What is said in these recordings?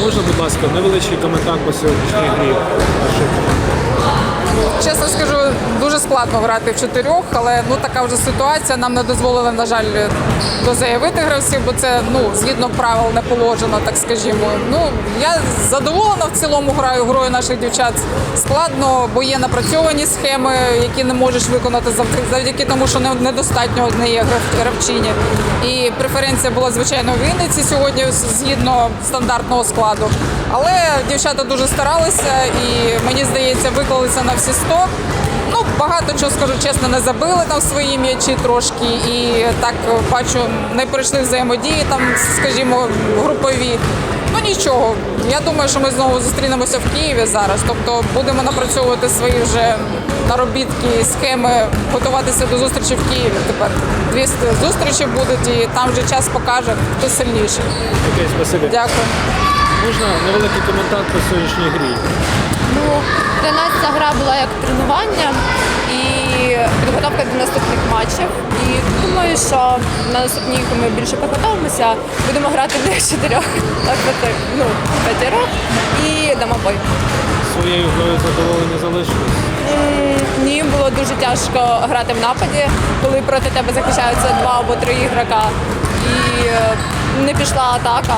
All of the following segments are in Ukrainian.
Можна, будь ласка, невеличкий коментар по сьогоднішній грі. Чесно скажу, дуже складно грати в чотирьох, але ну така вже ситуація. Нам не дозволили, на жаль, дозаявити гравців, бо це ну згідно правил не положено, так скажімо. Ну я задоволена в цілому граю грою наших дівчат. Складно, бо є напрацьовані схеми, які не можеш виконати завдяки тому, що не- недостатньо однієї грав- гравчині. І преференція була звичайно в Вінниці сьогодні згідно стандартного складу. Але дівчата дуже старалися і мені здається, виклалися на всі 100. Ну, багато чого скажу чесно, не забили там свої м'ячі трошки, і так бачу, не пройшли взаємодії там, скажімо, групові. Ну нічого. Я думаю, що ми знову зустрінемося в Києві зараз. Тобто будемо напрацьовувати свої вже наробітки, схеми, готуватися до зустрічі в Києві. Тепер дві зустрічі будуть, і там вже час покаже, хто сильніший. Окей, спасибі. Дякую. Можна невеликий коментар по сьогоднішній грі? Ну, для нас ця гра була як тренування і підготовка до наступних матчів. І думаю, що на наступні ігри ми більше підготовимося. Будемо грати не чотирьох, ну, п'ятірох і дамо бой. Своєю грою задоволені залишились. Ні, було дуже тяжко грати в нападі, коли проти тебе захищаються два або три ігрока. І е, не пішла атака.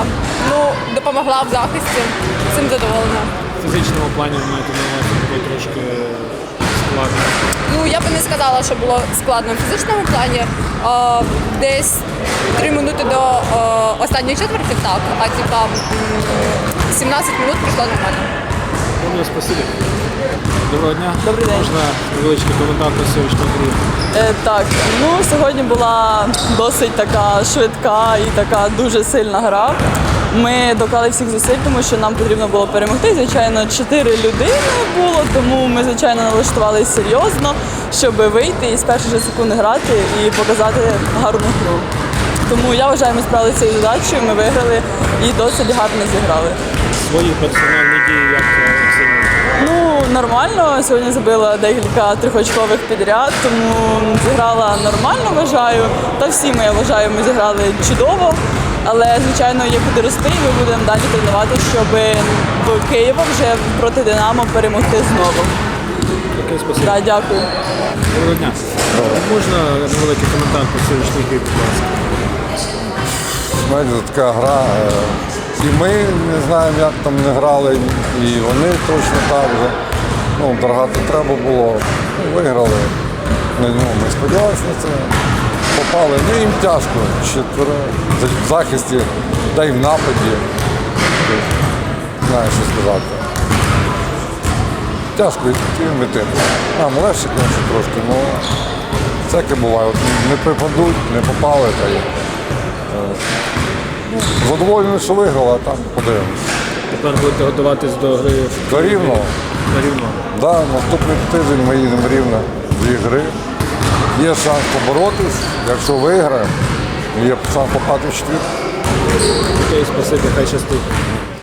Ну, допомогла в захисті. Цим задоволена. В фізичному плані ви маєте на увазі було трошки складно. Ну, я би не сказала, що було складно в фізичному плані. Десь три минути до е, останньої четверті так, а типа 17 минут прийшло нормально. Добре, спасибі. Доброго дня. Добрий день. Можна невеличкий коментар по сьогоднішній грі? Е, так, ну сьогодні була досить така швидка і така дуже сильна гра. Ми доклали всіх зусиль, тому що нам потрібно було перемогти. Звичайно, чотири людини було, тому ми звичайно налаштувалися серйозно, щоб вийти і з перших же секунд грати і показати гарну гру. Тому я вважаю, ми справилися цією задачею, ми виграли і досить гарно зіграли. Свої персональні дії як е, оцінюєте? Ну, нормально. Сьогодні забила декілька трьохочкових підряд, тому зіграла нормально, вважаю. Та всі ми, я вважаю, ми зіграли чудово. Але, звичайно, є куди рости, і ми будемо далі тренувати, щоб в Києва вже проти Динамо перемогти знову. Окей, спасибі. Так, дякую. Доброго дня. Можна невеликий коментар по сьогоднішній грі, будь ласка? Знаєте, така гра. е, І ми не знаємо, як там не грали, і вони точно так же. Ну, дорогати треба було. Ну, Виграли. Ну, ми сподівалися на це. Попали. Ну їм тяжко. Четверо в захисті, та й в нападі. Не знаю, що сказати. Тяжко їм йти. Нам легше, звісно, трошки, але всяке буває. От не припадуть, не попали. Та й, Задоволений, що виграла, а там подивимось. Тепер будете готуватись до гри До рівного. до рівного. Да, наступний тиждень ми їдемо рівно дві гри. Є шанс поборотись, якщо виграємо, є шанс попати в четвір. Окей, спасибі, хай щастить.